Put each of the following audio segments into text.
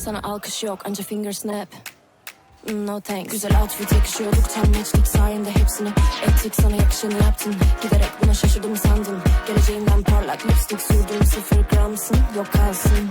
Sana alkış yok anca finger snap No thanks. Güzel outfit yakışıyorduk tam matchlik sayende hepsini Ettik. Sana yakışanı yaptın Giderek buna şaşırdım sandın. Geleceğinden parlak lipstick sürdüm sıfır gramsın Yok kalsın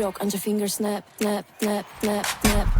bye Sana alkış yok anca finger snap Nap nap nap nap